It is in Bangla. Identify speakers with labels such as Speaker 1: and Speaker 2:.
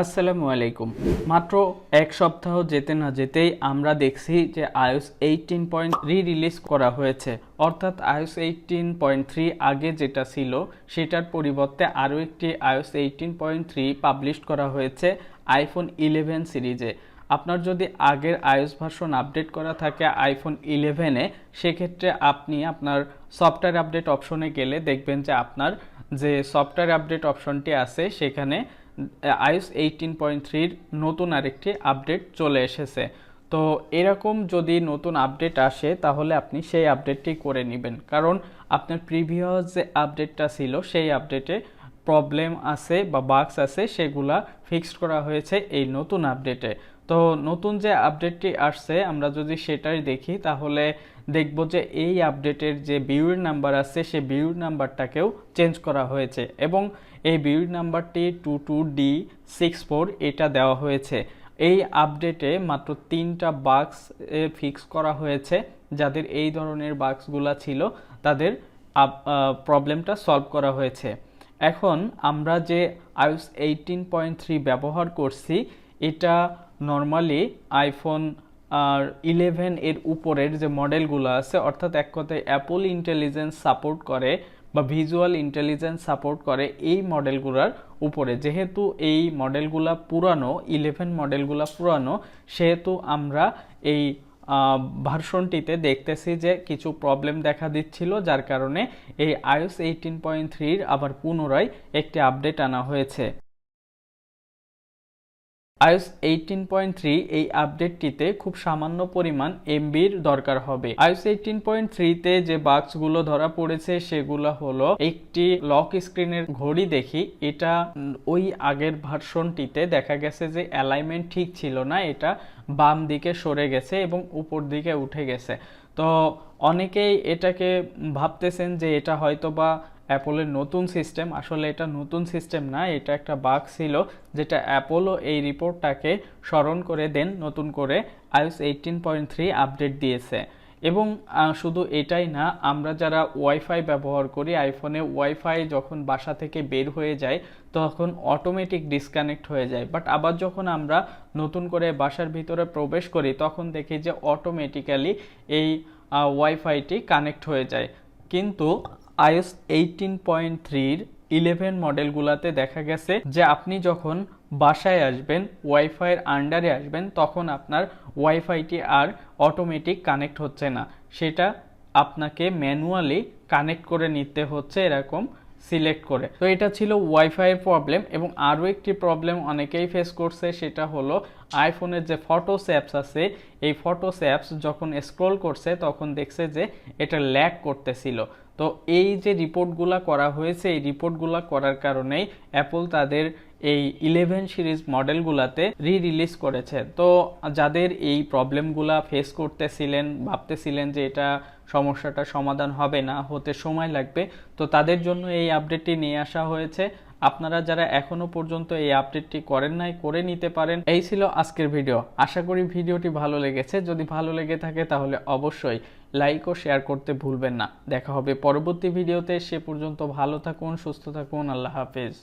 Speaker 1: আসসালামু আলাইকুম। মাত্র এক সপ্তাহ যেতে না যেতেই আমরা দেখছি যে আয়ুস এইটিন পয়েন্ট রি রিলিজ করা হয়েছে। অর্থাৎ আয়ুস এইটিন পয়েন্ট থ্রি আগে যেটা ছিল, সেটার পরিবর্তে আরও একটি আয়ুস এইটিন পয়েন্ট থ্রি পাবলিশ করা হয়েছে আইফোন ইলেভেন সিরিজে আপনার যদি আগের আইওস ভার্সন আপডেট করা থাকে আইফোন ইলেভেনে সেক্ষেত্রে আপনি আপনার সফটওয়্যার আপডেট অপশনে গেলে দেখবেন যে আপনার যে সফটওয়্যার আপডেট অপশনটি আছে, সেখানে আইএস এইটিন পয়েন্ট থ্রির নতুন আরেকটি আপডেট চলে এসেছে। তো এরকম যদি নতুন আপডেট আসে, তাহলে আপনি সেই আপডেটটি করে নেবেন। কারণ আপনার প্রিভিয়াস যে আপডেটটা ছিল, সেই আপডেটে প্রবলেম আছে বা বাগস আছে, সেগুলা ফিক্সড করা হয়েছে এই নতুন আপডেটে তো নতুন যে আপডেটটি আসছে, আমরা যদি সেটাই দেখি, তাহলে দেখব যে এই আপডেটের যে বিউর নাম্বার আছে সে বিউর নাম্বারটাকেও চেঞ্জ করা হয়েছে এবং এই বিউর নাম্বারটি two two D six four এটা দেওয়া হয়েছে। এই আপডেটে মাত্র তিনটা বাক্স ফিক্স করা হয়েছে। যাদের এই ধরনের বাক্সগুলা ছিল, তাদের প্রবলেমটা সলভ করা হয়েছে। এখন আমরা যে আইওস এইটিন পয়েন্ট থ্রি ব্যবহার করছি, এটা নর্মালি আইফোন আর ইলেভেন এর উপরের যে মডেলগুলো আছে, অর্থাৎ এক কথায় অ্যাপল ইন্টেলিজেন্স সাপোর্ট করে বা ভিজুয়াল ইন্টেলিজেন্স সাপোর্ট করে এই মডেলগুলোর উপরে। যেহেতু এই মডেলগুলা পুরানো ইলেভেন মডেলগুলা পুরানো, সেহেতু আমরা এই ভার্সনটিতে দেখতেছি যে কিছু প্রবলেম দেখা দিচ্ছিল, যার কারণে এই আইওস এইটিন পয়েন্ট থ্রির আবার পুনরায় একটি আপডেট আনা হয়েছে। iOS 18.3 এই আপডেটটিতে খুব সামান্য পরিমাণ এমবির দরকার হবে। iOS 18.3 তে যে বাগসগুলো ধরা পড়েছে, সেগুলো হলো একটি লক স্ক্রিনের ঘড়ি দেখি। এটা ওই আগের ভার্সনটিতে দেখা গেছে যে অ্যালাইনমেন্ট ঠিক ছিল না, এটা বাম দিকে সরে গেছে এবং উপর দিকে উঠে গেছে। তো অনেকেই এটাকে ভাবতেছেন যে এটা হয়তো বা অ্যাপলের নতুন সিস্টেম, আসলে এটা নতুন সিস্টেম না, এটা একটা বাগ ছিল যেটা অ্যাপলও এই রিপোর্টটাকে স্মরণ করে দেন, নতুন করে iOS eighteen point three update দিয়েছে। এবং শুধু এটাই না, আমরা যারা ওয়াইফাই ব্যবহার করি, আইফোনে ওয়াইফাই যখন বাসা থেকে বের হয়ে যায়, তখন অটোমেটিক ডিসকানেক্ট হয়ে যায়। বাট আবার যখন আমরা নতুন করে বাসার ভিতরে প্রবেশ করি, তখন দেখি যে অটোমেটিক্যালি এই ওয়াইফাইটি কানেক্ট হয়ে যায়। কিন্তু আইএস এইটিন পয়েন্ট থ্রির ইলেভেন মডেলগুলোতে দেখা গেছে যে আপনি যখন বাসায় আসবেন ওয়াইফাইয়ের আন্ডারে আসবেন, তখন আপনার ওয়াইফাইটি আর অটোমেটিক কানেক্ট হচ্ছে না। সেটা আপনাকে ম্যানুয়ালি কানেক্ট করে নিতে হচ্ছে এরকম সিলেক্ট করে। তো এটা ছিল ওয়াইফাইয়ের প্রবলেম এবং আরও একটি প্রবলেম অনেকেই ফেস করছে, সেটা হলো আইফোনের যে ফটোস অ্যাপস আছে, এই ফটোস অ্যাপস যখন স্ক্রল করছে, তখন দেখছে যে এটা ল্যাক করতেছিল। তো এই যে রিপোর্টগুলো করা হয়েছে, এই রিপোর্টগুলো করার কারণেই অ্যাপল তাদের এই ইলেভেন সিরিজ মডেলগুলাতে রি রিলিজ করেছে। তো যাদের এই প্রবলেমগুলা ফেস করতেছিলেন, ভাবতেছিলেন যে এটা সমস্যাটা সমাধান হবে না, হতে সময় লাগবে, তো তাদের জন্য এই আপডেটটি নিয়ে আসা হয়েছে। আপনারা যারা এখনও পর্যন্ত এই আপডেটটি করেন নাই, করে নিতে পারেন। এই ছিল আজকের ভিডিও আশা করি ভিডিওটি ভালো লেগেছে। যদি ভালো লেগে থাকে তাহলে অবশ্যই লাইক ও শেয়ার করতে ভুলবেন না। দেখা হবে পরবর্তী ভিডিওতে সে পর্যন্ত ভালো থাকুন, সুস্থ থাকুন। আল্লাহ হাফেজ।